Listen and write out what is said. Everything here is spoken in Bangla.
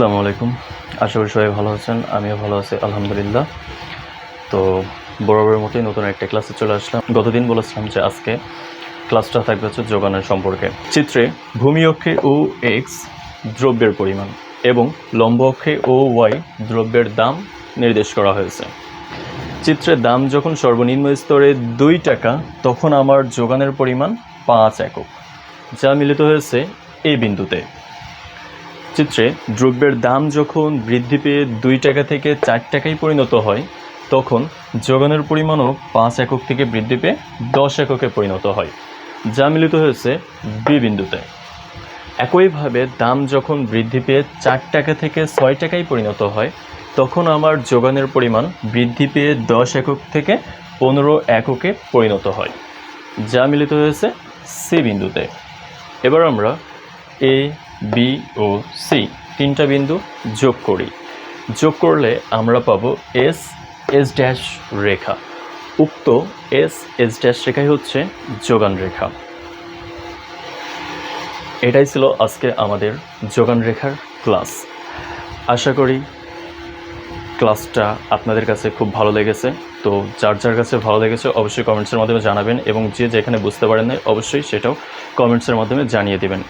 আসসালামু আলাইকুম। আশা করি সবাই ভালো আছেন, আমিও ভালো আছি, আলহামদুলিল্লাহ। তো বরাবরের মতোই নতুন একটা ক্লাসে চলে আসলাম। গতদিন বলেছিলাম যে আজকে ক্লাসটা থাকবে হচ্ছে যোগানের সম্পর্কে। চিত্রে ভূমি অক্ষে ও এক্স দ্রব্যের পরিমাণ এবং লম্ব অক্ষে ও ওয়াই দ্রব্যের দাম নির্দেশ করা হয়েছে। চিত্রের দাম যখন সর্বনিম্ন স্তরে দুই টাকা, তখন আমার যোগানের পরিমাণ পাঁচ একক, যা মিলিত হয়েছে এই বিন্দুতে। চিত্রে দ্রব্যের দাম যখন বৃদ্ধি পেয়ে দুই টাকা থেকে চার টাকায় পরিণত হয়, তখন যোগানের পরিমাণও পাঁচ একক থেকে বৃদ্ধি পেয়ে দশ এককে পরিণত হয়, যা মিলিত হয়েছে বি বিন্দুতে। একইভাবে দাম যখন বৃদ্ধি পেয়ে চার টাকা থেকে ছয় টাকায় পরিণত হয়, তখন আমার যোগানের পরিমাণ বৃদ্ধি পেয়ে দশ একক থেকে পনেরো এককে পরিণত হয়, যা মিলিত হয়েছে সি বিন্দুতে। এবার আমরা এ বি ও সি তিনটা বিন্দু যোগ করি। যোগ করলে আমরা পাবো এস এস ড্যাশ রেখা। উক্ত এস এস ড্যাশ রেখাই হচ্ছে যোগান রেখা। এটাই ছিল আজকে আমাদের যোগান রেখার ক্লাস। আশা করি ক্লাসটা আপনাদের কাছে খুব ভালো লেগেছে। তো যার যার কাছে ভালো লেগেছে, অবশ্যই কমেন্টসের মাধ্যমে জানাবেন এবং যে যেখানে বুঝতে পারেন না অবশ্যই সেটাও কমেন্টসের মাধ্যমে জানিয়ে দেবেন।